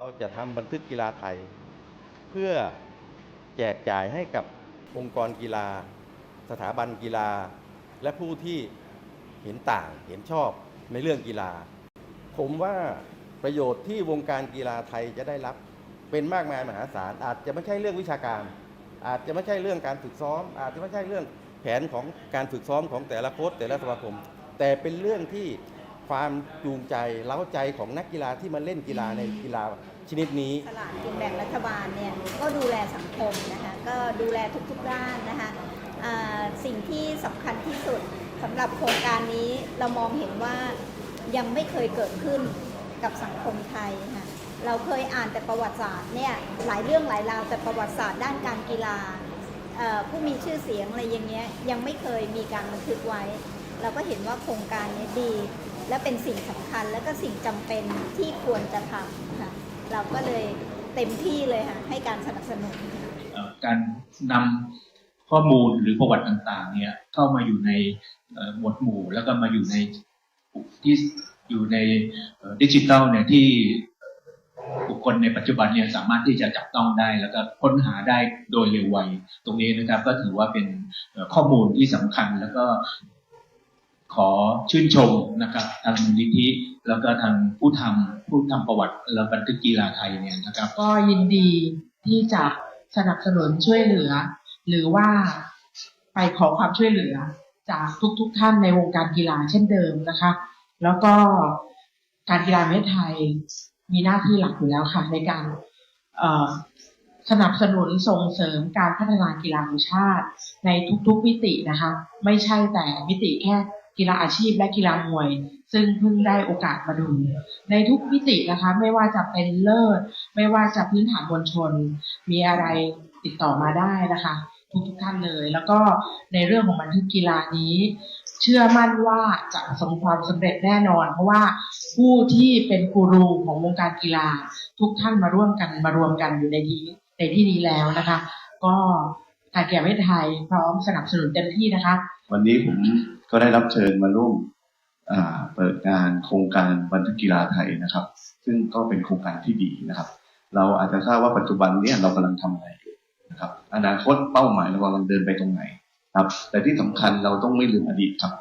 เราจะทำบันทึกกีฬาไทย เพื่อแจกจ่ายให้กับองค์กรกีฬา สถาบันกีฬา และผู้ที่เห็นต่างเห็นชอบในเรื่องกีฬา ผมว่าประโยชน์ที่วงการกีฬาไทยจะได้รับเป็นมากมายมหาศาลอาจจะไม่ใช่เรื่องวิชาการ อาจจะไม่ใช่เรื่องการฝึกซ้อม อาจจะไม่ใช่เรื่องแผนของการฝึกซ้อมของแต่ละโค้ชแต่ละสมาคม แต่เป็นเรื่องที่ ความจูงใจเล้าใจของนักกีฬาที่มาเล่นกีฬาในกีฬาชนิดนี้ สลากกินแบ่งรัฐบาลเนี่ยก็ดูแลสังคมนะคะก็ดูแลทุกๆด้านนะคะอ่าสิ่งที่สำคัญที่สุดสำหรับโครงการนี้เรามองเห็นว่ายังไม่เคยเกิดขึ้นกับสังคมไทยค่ะเราเคยอ่านแต่ประวัติศาสตร์เนี่ยหลายเรื่องหลายราวแต่ประวัติศาสตร์ด้านการกีฬาเอ่อผู้มีชื่อเสียงอะไรอย่างเงี้ยยังไม่เคยมีการบันทึกไว้ เราก็เห็นว่าโครงการนี้ดี และเป็นสิ่งสำคัญและก็สิ่งจำเป็นที่ควรจะทำค่ะเราก็เลยเต็มที่เลยค่ะให้การสนับสนุนการนำข้อมูลหรือประวัติต่างๆ เนี่ยเข้ามาอยู่ในหมวดหมู่ แล้วก็มาอยู่ในที่อยู่ในดิจิทัลเนี่ยที่บุคคลในปัจจุบันเนี่ยสามารถที่จะจับต้องได้ แล้วก็ค้นหาได้โดยเร็วไวตรงนี้นะครับ ก็ถือว่าเป็นข้อมูลที่สำคัญแล้วก็ ขอชื่นชมนะครับทางมูลนิธิแล้วก็ทางผู้ทำผู้ทำประวัติและบันทึกกีฬาไทยเนี่ยนะครับ ก็ยินดีที่จะสนับสนุนช่วยเหลือ หรือว่าไปขอความช่วยเหลือจากทุกๆทท่านในวงการกีฬาเช่นเดิมนะคะ แล้วก็การกีฬาประเทศไทยมีหน้าที่หลักอยู่แล้วค่ะ ในการสนับสนุนส่งเสริมการพัฒนากีฬาแห่งชาติ ในทุกๆมิตินะคะ ไม่ใช่แต่มิติแค่ กีฬาอาชีพและกีฬามวย ซึ่งเพิ่งได้โอกาสมาดู ในทุกมิตินะคะ ไม่ว่าจะเป็นเลิศ ไม่ว่าจะพื้นฐานมวลชน มีอะไรติดต่อมาได้นะคะ ทุกทุกท่านเลย แล้วก็ในเรื่องของบันทึกกีฬานี้ เชื่อมั่นว่าจะประสบความสำเร็จแน่นอน เพราะว่าผู้ที่เป็นกูรูของวงการกีฬา ทุกท่านมาร่วมกันมารวมกันอยู่ในที่ในที่นี้แล้วนะคะ ก็ารกีฬาประเทศไทยพร้อมสนับสนุนเต็มที่นะคะ วันนี้ผมก็ได้รับเชิญมาร่วมเปิดงานโครงการบันทึกกีฬาไทยนะครับ ซึ่งก็เป็นโครงการที่ดีนะครับ เราอาจจะทราบว่าปัจจุบันเนี่ยเรากำลังทำอะไรอยู่นะครับ อนาคตเป้าหมายเรากำลังเดินไปตรงไหนครับ แต่ที่สำคัญเราต้องไม่ลืมอดีตครับ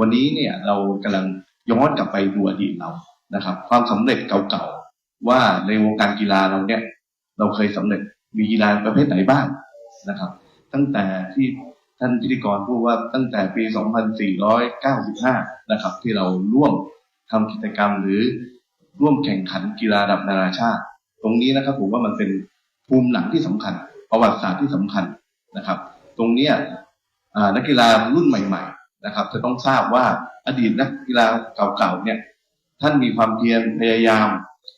วันนี้เนี่ยเรากำลังย้อนกลับไปดูอดีตเรานะครับ ความสำเร็จเก่าๆว่าในวงการกีฬาเราเนี่ยเราเคยสำเร็จมีกีฬาประเภทไหนบ้างนะครับ ตั้งแต่ที่ท่านพิธีกรพูดว่าตั้งแต่ปี 2495 นะครับ ที่เราร่วมทำกิจกรรมหรือร่วมแข่งขันกีฬาระดับนานาชาติ ตรงนี้นะครับผมว่ามันเป็นภูมิหลังที่สำคัญ ประวัติศาสตร์ที่สำคัญนะครับ ตรงเนี้ยนักกีฬารุ่นใหม่ ๆ นะครับ จะต้องทราบว่าอดีตนักกีฬาเก่าๆเนี่ยท่านมีความเพียรพยายาม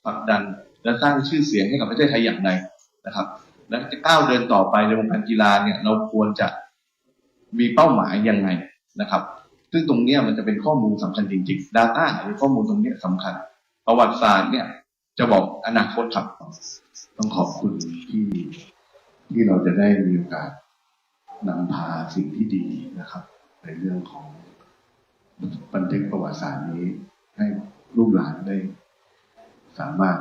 ผลักดันและสร้างชื่อเสียงให้กับประเทศไทยอย่างไรนะครับ และจะก้าวเดินต่อไปในวงการกีฬาเนี่ยเราควรจะมีเป้าหมายยังไงนะครับ ซึ่งตรงนี้มันจะเป็นข้อมูลสำคัญจริงๆ Data หรือข้อมูลตรงนี้ยสำคัญ ประวัติศาสตร์เนี่ยจะบอกอนาคตครับ ต้องขอบคุณที่ที่เราจะได้มีโอกาสนำพาสิ่งที่ดีนะครับ ในเรื่องของบันทึกประวัติศาสตร์นี้ให้ลูกหลานได้สามารถ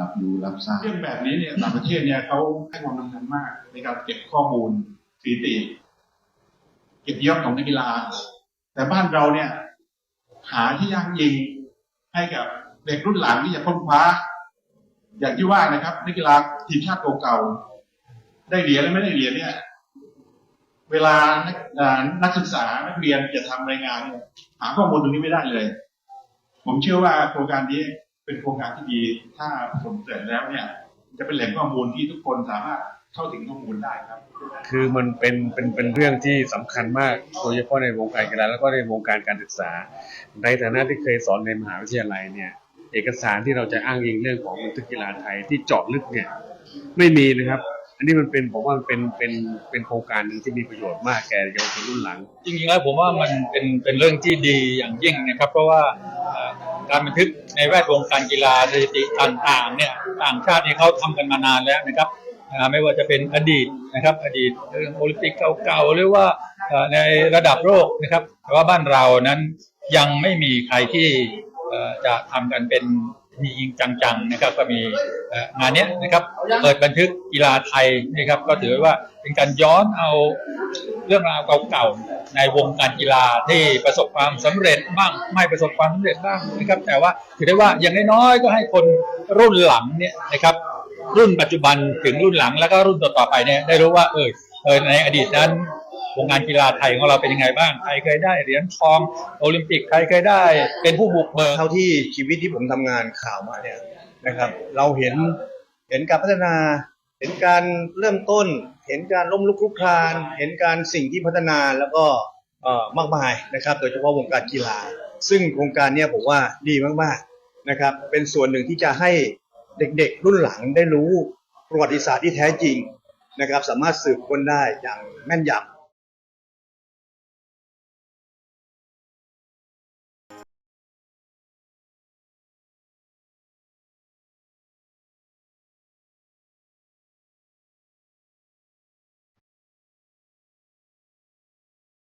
รับรู้รับทราบเรื่องแบบนี้เนี่ยต่างประเทศเนี่ยเขาให้ความสำคัญมาก ในการเก็บข้อมูลสถิติ เก็บยอดของนักกีฬา แต่บ้านเราเนี่ย หาที่ยากยิงให้กับเด็กรุ่นหลังที่จะค้นคว้า อย่างที่ว่านะครับนักกีฬาทีมชาติเก่าๆได้เหรียญและไม่ได้เหรียญเนี่ย เวลานักนักศึกษานักเรียนจะทำรายงานเนี่ยหาข้อมูลตรงนี้ไม่ได้เลย ผมเชื่อว่าโครงการนี้ เป็นโครงการที่ดี ถ้าสมเสร็จแล้วเนี่ย จะเป็นแหล่งข้อมูลที่ทุกคนสามารถเข้าถึงข้อมูลได้ครับ คือมันเป็นเป็นเป็นเรื่องที่สำคัญมากโดยเฉพาะในวงการกีฬาแล้วก็ในวงการการศึกษา ในฐานะที่เคยสอนในมหาวิทยาลัยเนี่ย เอกสารที่เราจะอ้างอิงเรื่องของบันทึกกีฬาไทยที่เจาะลึกเนี่ยไม่มีนะครับอันนี้มันเป็นผมว่ามันเป็นเป็นเป็นโครงการหนึ่งที่มีประโยชน์มากแก่เยาวชนรุ่นหลัง จริงๆแล้วผมว่ามันเป็นเป็นเรื่องที่ดีอย่างยิ่งนะครับ เพราะว่าเอ่อ การบันทึกในแวดวงการกีฬาสถิติต่างๆเนี่ยต่างชาตินี่เขาทำกันมานานแล้วนะครับไม่ว่าจะเป็นอดีตนะครับ อดีตเรื่องโอลิมปิกเก่าๆหรือว่าในระดับโลกนะครับ แต่ว่าบ้านเรานั้นยังไม่มีใครที่จะทำกันเป็นจริงๆจังๆนะครับ ก็มีงานนี้นะครับ เปิดบันทึกกีฬาไทยนะครับ ก็ถือว่าเป็นการย้อนเอาเรื่องราวเก่าๆ ในวงการกีฬาที่ประสบความสำเร็จบ้างไม่ประสบความสำเร็จบ้างนะครับ แต่ว่าถือได้ว่าอย่างน้อยๆก็ให้คนรุ่นหลังเนี่ยนะครับรุ่นปัจจุบันถึงรุ่นหลังแล้วก็รุ่นต่อๆไปเนี่ยได้รู้ว่าเออเออในอดีตนั้นวงการกีฬาไทยของเราเป็นยังไงบ้างใครเคยได้เหรียญทองโอลิมปิกใครเคยได้ เป็นผู้บุกเบิกเท่าที่ชีวิตที่ผมทำงานข่าวมาเนี่ยนะครับ เราเห็นเห็นการพัฒนา ห็นการเริ่มต้น เห็นการล้มลุกคลุกคลาน เห็นการสิ่งที่พัฒนาแล้วก็มากมายนะครับ โดยเฉพาะวงการกีฬา ซึ่งโครงการนี้ผมว่าดีมากๆนะครับ เป็นส่วนหนึ่งที่จะให้เด็กๆ รุ่นหลังได้รู้ประวัติศาสตร์ที่แท้จริงนะครับ สามารถสืบค้นได้อย่างแม่นยำ